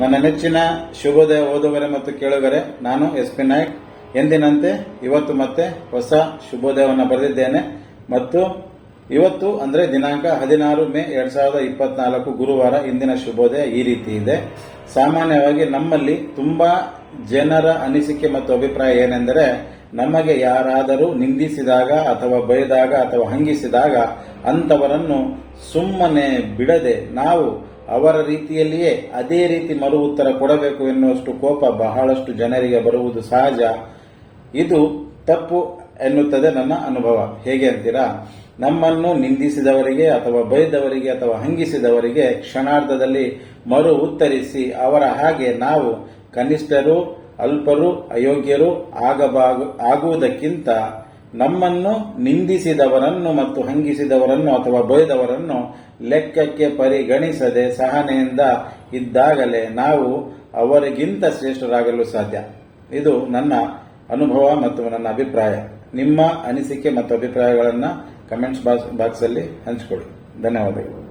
ನನ್ನ ನೆಚ್ಚಿನ ಶುಭೋದಯ ಓದುಗರೆ ಮತ್ತು ಕೇಳುಗರೆ, ನಾನು ಎಸ್ ಪಿ ನಾಯಕ್. ಎಂದಿನಂತೆ ಇವತ್ತು ಮತ್ತೆ ಹೊಸ ಶುಭೋದಯವನ್ನು ಬರೆದಿದ್ದೇನೆ. ಮತ್ತು ಇವತ್ತು ಅಂದರೆ ದಿನಾಂಕ ಹದಿನಾರು ಮೇ ಎರಡ್ ಸಾವಿರದ ಇಪ್ಪತ್ನಾಲ್ಕು ಗುರುವಾರ ಇಂದಿನ ಶುಭೋದಯ ಈ ರೀತಿ ಇದೆ. ಸಾಮಾನ್ಯವಾಗಿ ನಮ್ಮಲ್ಲಿ ತುಂಬಾ ಜನರ ಅನಿಸಿಕೆ ಮತ್ತು ಅಭಿಪ್ರಾಯ ಏನೆಂದರೆ ನಮಗೆ ಯಾರಾದರೂ ನಿಂದಿಸಿದಾಗ ಅಥವಾ ಬೈದಾಗ ಅಥವಾ ಹಂಗಿಸಿದಾಗ ಅಂತವರನ್ನು ಸುಮ್ಮನೆ ಬಿಡದೆ ನಾವು ಅವರ ರೀತಿಯಲ್ಲಿಯೇ ಅದೇ ರೀತಿ ಮರು ಉತ್ತರ ಕೊಡಬೇಕು ಎನ್ನುವಷ್ಟು ಕೋಪ ಬಹಳಷ್ಟು ಜನರಿಗೆ ಬರುವುದು ಸಹಜ. ಇದು ತಪ್ಪು ಎನ್ನುತ್ತದೆ ನನ್ನ ಅನುಭವ. ಹೇಗೆ ಅಂತೀರಾ? ನಮ್ಮನ್ನು ನಿಂದಿಸಿದವರಿಗೆ ಅಥವಾ ಬೈದವರಿಗೆ ಅಥವಾ ಹಂಗಿಸಿದವರಿಗೆ ಕ್ಷಣಾರ್ಧದಲ್ಲಿ ಮರು ಉತ್ತರಿಸಿ ಅವರ ಹಾಗೆ ನಾವು ಕನಿಷ್ಠರು ಅಲ್ಪರು ಅಯೋಗ್ಯರು ಆಗಬಾಗು, ಆಗುವುದಕ್ಕಿಂತ ನಮ್ಮನ್ನು ನಿಂದಿಸಿದವರನ್ನು ಮತ್ತು ಹಂಗಿಸಿದವರನ್ನು ಅಥವಾ ಬೈದವರನ್ನು ಲೆಕ್ಕಕ್ಕೆ ಪರಿಗಣಿಸದೆ ಸಹನೆಯಿಂದ ಇದ್ದಾಗಲೇ ನಾವು ಅವರಿಗಿಂತ ಶ್ರೇಷ್ಠರಾಗಲು ಸಾಧ್ಯ. ಇದು ನನ್ನ ಅನುಭವ ಮತ್ತು ನನ್ನ ಅಭಿಪ್ರಾಯ. ನಿಮ್ಮ ಅನಿಸಿಕೆ ಮತ್ತು ಅಭಿಪ್ರಾಯಗಳನ್ನು ಕಮೆಂಟ್ಸ್ ಬಾಕ್ಸ್ ಬಾಕ್ಸಲ್ಲಿ ಹಂಚಿಕೊಡಿ ಧನ್ಯವಾದಗಳು.